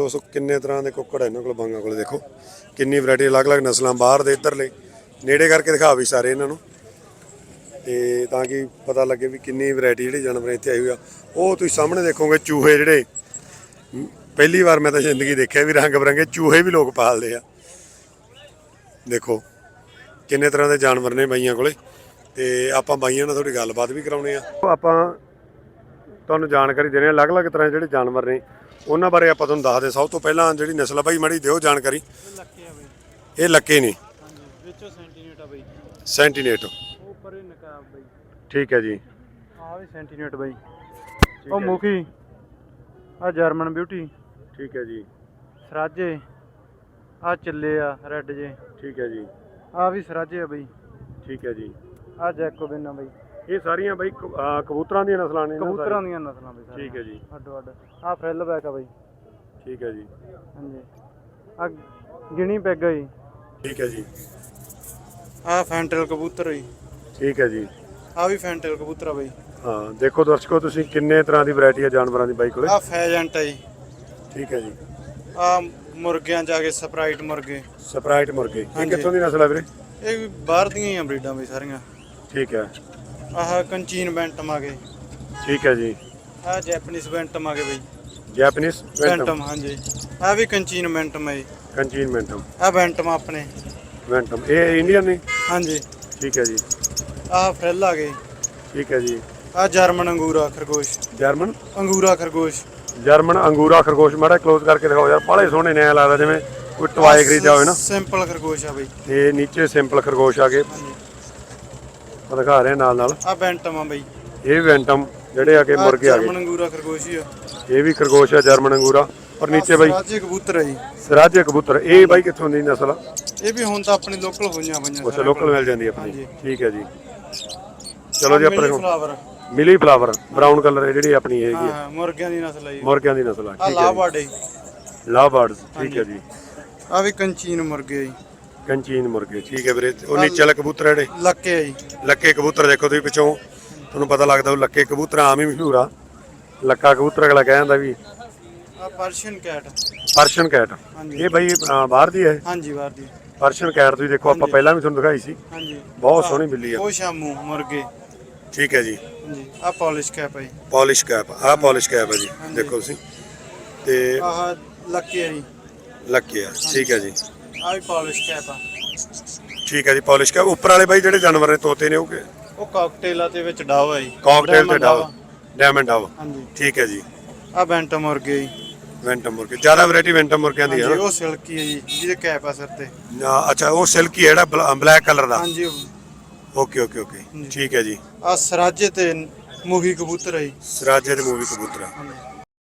ਦੋਸਤੋ ਕਿੰਨੇ ਤਰ੍ਹਾਂ ਦੇ ਕੁੱਕੜ ਇਹਨਾਂ ਕੋਲ, ਬਾਂਗਾ ਕੋਲ ਦੇਖੋ। ਕਿੰਨੀ ਵੈਰਾਈਟੀ ਅਲੱਗ-ਅਲੱਗ ਨਸਲਾਂ ਬਾਹਰ ਦੇ, ਇੱਧਰਲੇ। ਨੇੜੇ ਕਰਕੇ ਦਿਖਾ ਵੀ ਸਾਰੇ ਇਹਨਾਂ ਨੂੰ। ਤੇ ਤਾਂ ਕਿ ਪਤਾ ਲੱਗੇ ਵੀ ਕਿੰਨੀ ਵੈਰਾਈਟੀ ਜਿਹੜੇ ਜਾਨਵਰ ਇੱਥੇ ਆਈ ਹੋਈ ਆ। ਉਹ ਤੁਸੀਂ ਸਾਹਮਣੇ ਦੇਖੋਗੇ ਚੂਹੇ ਜਿਹੜੇ। ਪਹਿਲੀ ਵਾਰ ਮੈਂ ਤਾਂ ਜ਼ਿੰਦਗੀ ਦੇਖਿਆ ਵੀ ਰੰਗ ਬਰੰਗੇ ਚੂਹੇ ਵੀ ਲੋਕ ਪਾਲਦੇ ਆ। ਦੇਖੋ, ਕਿੰਨੇ ਤਰ੍ਹਾਂ ਦੇ ਜਾਨਵਰ ਨੇ ਬਾਈਆਂ ਕੋਲੇ। ਤੇ ਆਪਾਂ ਬਾਈਆਂ ਨਾਲ ਥੋੜੀ ਗੱਲਬਾਤ ਵੀ ਕਰਾਉਣੀ ਆ। ਆਪਾਂ ਤੁਹਾਨੂੰ ਜਾਣਕਾਰੀ ਦੇਣੀ ਆ, ਅਲੱਗ-ਅਲੱਗ ਤਰ੍ਹਾਂ ਦੇ ਜਿਹੜੇ ਜਾਨਵਰ ਨੇ। ਉਹਨਾਂ ਬਾਰੇ ਆਪਾਂ ਤੁਹਾਨੂੰ ਦੱਸਦੇ ਸਭ ਤੋਂ ਪਹਿਲਾਂ ਜਿਹੜੀ ਨਸਲ ਆ ਬਾਈ ਮਾੜੀ ਦਿਓ ਜਾਣਕਾਰੀ। ਲੱਕੇ ਆ ਬਈ ਇਹ ਲੱਕੇ ਨੇ। ਹਾਂਜੀ ਵਿੱਚੋਂ ਸੈਂਟੀਨੇਟ ਆ ਬਈ। ਸੈਂਟੀਨੇਟ ਉਹ ਪਰੇ ਨਕਾਬ ਬਈ ਠੀਕ ਹੈ ਜੀ। ਆ ਵੀ ਸੈਂਟੀਨੇਟ ਬਈ ਉਹ ਮੁਖੀ ਆ ਜਰਮਨ ਬਿਊਟੀ। ਠੀਕ ਹੈ ਜੀ। ਸਰਾਜੇ। ਆ ਚੱਲੇ ਆ ਰੈੱਡ ਜੇ। ਠੀਕ ਹੈ ਜੀ। ਆ ਵੀ ਸਰਾਜੇ ਆ ਬਈ। ਠੀਕ ਹੈ ਜੀ। ਆ ਜੈਕੋਬਿਨ ਆ ਬਈ। ਇਹ ਸਾਰੀਆਂ ਬਾਈ ਕ- ਅਹ ਕਬੂਤਰਾਂ ਦੀਆਂ ਨਸਲਾਂ ਨੇ ਨਾ ਕਬੂਤਰਾਂ ਦੀਆਂ ਨਸਲਾਂ ਬਈ ਸਾਰੀਆਂ? ਠੀਕ ਹੈ ਜੀ। ਅੱਡੋ ਅੱਡ। ਆ ਫ੍ਰਿਲ ਬੈਕ ਆ ਬਈ। ਠੀਕ ਹੈ ਜੀ। ਹਾਂਜੀ। ਆ ਗਿਣੀ ਪੈਗ ਆ ਜੀ। ਠੀਕ ਹੈ ਜੀ। ਆ ਫੈਂਟਲ ਕਬੂਤਰ ਜੀ। ਠੀਕ ਹੈ ਜੀ। ਆ ਵੀ ਫੈਂਟਲ ਕਬੂਤਰ ਆ ਬਈ। ਹਾਂ ਦੇਖੋ ਦਰਸ਼ਕੋ ਤੁਸੀਂ ਕਿੰਨੇ ਤਰ੍ਹਾਂ ਦੀ ਵੈਰਾਈਟੀ ਹੈ ਜਾਨਵਰਾਂ ਦੀ ਬਾਈ ਕੋਲੇ? ਆ ਫੈਜੈਂਟ ਆ ਜੀ। ਠੀਕ ਹੈ ਜੀ। ਆ ਮੁਰਗਿਆਂ ਆ ਕੇ ਸਪਰਾਈਟ ਮੁਰਗੇ। ਸਪਰਾਈਟ ਮੁਰਗੇ। ਇਹ ਹਾਂਜੀ। ਕਿੱਥੋਂ ਦੀ ਨਸਲ ਹੈ ਵੀਰੇ? ਇਹ ਵੀ ਬਾਹਰ ਦੀਆਂ ਹੀ ਆ ਬਰੀਡਾਂ ਬਈ ਸਾਰੀਆਂ। ਠੀਕ ਹੈ। ਆਹ ਕੰਚੀਨ ਬੈਂਟਮ ਆ ਗਏ ਠੀਕ ਹੈ ਜੀ। ਆਹ ਜੈਪਨੀਜ਼ ਬੈਂਟਮ ਆ ਗਏ ਬਈ ਜੈਪਨੀਜ਼ ਬੈਂਟਮ ਹਾਂਜੀ। ਆਹ ਵੀ ਕੰਚੀਨ ਬੈਂਟਮ ਹੈ ਜੀ। ਕੰਚੀਨ ਮੈਂਟਮ ਆਹ ਬੈਂਟਮ ਆਪਣੇ। ਮੈਂਟਮ ਇਹ ਇੰਡੀਅਨ ਨੇ? ਹਾਂਜੀ। ਠੀਕ ਹੈ ਜੀ। ਆਹ ਫ੍ਰਿਲ ਆ ਗਏ। ਠੀਕ ਹੈ ਜੀ। ਆਹ ਜਰਮਨ ਅੰਗੂਰਾ ਖਰਗੋਸ਼। ਜਰਮਨ ਅੰਗੂਰਾ ਖਰਗੋਸ਼। ਜਰਮਨ ਅੰਗੂਰਾ ਖਰਗੋਸ਼। ਮਾੜਾ ਕਲੋਜ਼ ਕਰਕੇ ਦਿਖਾਓ ਯਾਰ ਬਾਹਲੇ ਸੋਹਣੇ ਨੇ ਐਂ ਲੱਗਦਾ ਜਿਵੇਂ ਕੋਈ ਟਵਾਏ ਖਰੀਦਿਆ ਹੋਵੇ ਨਾ। ਸਿੰਪਲ ਖਰਗੋਸ਼ ਆ ਬਈ। ਤੇ ਨੀਚੇ ਸਿੰਪਲ ਖਰਗੋਸ਼ ਆ ਗਏ। ਉਹ ਦਿਖਾ ਰਹੇ ਨਾਲ ਨਾਲ। ਆਹ ਬੈਂਟਮ ਆ ਬਈ। ਇਹ ਵੈਂਟਮ ਜਿਹੜੇ ਆ ਕੇ ਮੁਰਗੇ ਆ ਜਰਮਨ ਗਏ ਅੰਗੂਰਾ ਖਰਗੋਸ਼ ਹੀ ਆ। ਇਹ ਵੀ ਖਰਗੋਸ਼ ਆ ਜਰਮਨ ਅੰਗੂਰਾ। ਔਰ ਨੀਚੇ ਬਾਈ ਰਾਜੇ ਕਬੂਤਰ ਆ ਜੀ। ਸਰਾਜੇ ਕਬੂਤਰ। ਇਹ ਬਾਈ ਕਿੱਥੋਂ ਦੀ ਨਸਲ ਆ? ਇਹ ਵੀ ਹੁਣ ਤਾਂ ਆਪਣੀ ਲੋਕਲ ਹੋਈਆਂ ਪਈਆਂ ਅੱਛਾ ਲੋਕਲ ਮਿਲ ਜਾਂਦੀ ਆ ਆਪਣੀ। ਹਾਂਜੀ। ਠੀਕ ਹੈ ਜੀ। ਚਲੋ ਜੀ ਆਪਣੇ ਕੋਲ ਫਲਾਵਰ ਮਿਲੀ ਫਲਾਵਰ ਬਰਾਊਨ ਕਲਰ ਹੈ ਜਿਹੜੀ ਆਪਣੀ ਹੈਗੀ ਆ। ਹਾਂ ਮੁਰਗਿਆਂ ਦੀ ਨਸਲ ਆ ਜੀ। ਮੁਰਗਿਆਂ ਦੀ ਨਸਲ ਆ। ਠੀਕ ਹੈ ਲਾਵਾਡੇ ਜੀ। ਲਾਬਰਡਸ ਠੀਕ ਹੈ ਜੀ। ਆ ਵੀ ਕੰਚੀਨ ਮੁਰਗੇ ਆ ਜੀ। ਕੰਚੀਨ ਮੁਰਗੇ ਠੀਕ ਹੈ ਵੀਰੇ? ਉਹ ਨੀਚੇ ਵਾਲੇ ਕਬੂਤਰ ਜਿਹੜੇ? ਲੱਕੇ ਆ ਜੀ। ਲੱਕੇ ਕਬੂਤਰ ਦੇਖੋ ਤੁਸੀਂ ਪਿੱਛੋਂ। ਤੁਹਾਨੂੰ ਪਤਾ ਲੱਗਦਾ ਉਹ ਲੱਕੇ ਕਬੂਤਰ ਆਮ ਹੀ ਮਸ਼ਹੂਰ ਆ। ਲੱਕਾ ਕਬੂਤਰ ਅਗਲਾ ਕਹਿ ਜਾਂਦਾ ਵੀ ਆ ਪਰਸ਼ੀਅਨ ਕੈਟ। Persian cat. ਹਾਂਜੀ। ਇਹ ਬਾਈ ਅਹ, ਬਾਹਰ ਦੀ ਹੈ ਹਾਂਜੀ ਬਾਹਰ ਦੀ। ਪਰਸ਼ੀਅਨ ਕੈਟ ਤੁਸੀਂ ਦੇਖੋ ਆਪਾਂ ਪਹਿਲਾਂ ਵੀ ਤੁਹਾਨੂੰ ਦਿਖਾਈ ਸੀ। ਹਾਂਜੀ। ਬਹੁਤ ਸੋਹਣੀ ਬਿੱਲੀ ਆ। ਉਹ ਸ਼ਾਮੂ ਮੁਰਗੇ। ਠੀਕ ਹੈ ਜੀ। ਆ ਪਾਲਿਸ਼ ਕੈਪ ਹੈ ਜੀ। ਪਾਲਿਸ਼ ਕੈਪ ਆਹ ਪਾਲਿਸ਼ ਕੈਪ ਹੈ ਜੀ। ਦੇਖੋ ਤੁਸੀਂ। ਤੇ ਆਹ ਲੱਕੇ ਆ ਜੀ। ਲੱਕੇ ਆ ਠੀਕ ਹੈ ਜੀ। ਆ ਵੀ ਪਾਲਿਸ਼ ਕੈਪ ਆ ਠੀਕ ਹੈ ਜੀ ਪਾਲਿਸ਼ ਕੈਪ ਉੱਪਰ ਵਾਲੇ ਬਾਈ ਜਿਹੜੇ ਜਾਨਵਰ ਨੇ ਤੋਤੇ ਨੇ ਉਹ ਕਿ ਉਹ ਕਾਕਟੇਲ ਤੇ ਵਿੱਚ ਡਾਵ ਹੈ ਜੀ। ਕਾਕਟੇਲ ਤੇ ਡਾਵ। ਡਾਇਮੰਡ ਡਾਵ। ਹਾਂਜੀ। ਠੀਕ ਹੈ ਜੀ। ਆ ਬੈਂਟਮ ਮੁਰਗੇ ਜੀ। ਵੈਂਟਮ ਮੁਰਗੇ। ਜ਼ਿਆਦਾ ਵੈਰਾਈਟੀ ਵੈਂਟਮ ਮੁਰਗਿਆਂ ਦੀ ਹਾਂਜੀ ਹੈ ਉਹ ਸਿਲਕੀ ਹੈ ਜੀ ਜਿਹਦੇ ਕੈਪ ਆ ਸਿਰ ਤੇ। ਨਾ ਅੱਛਾ ਉਹ ਸਿਲਕੀ ਹੈ ਜਿਹੜਾ ਬਲੈਕ ਕਲਰ ਦਾ। ਹਾਂਜੀ ਓਕੇ ਓਕੇ ਓਕੇ ਠੀਕ ਹੈ ਜੀ। ਆ ਸਰਾਜੇ ਤੇ ਮੂਹੀ ਕਬੂਤਰ ਹੈ ਜੀ। ਸਰਾਜੇ ਦੇ ਮੂਵੀ ਕਬੂਤਰ ਹਾਂਜੀ।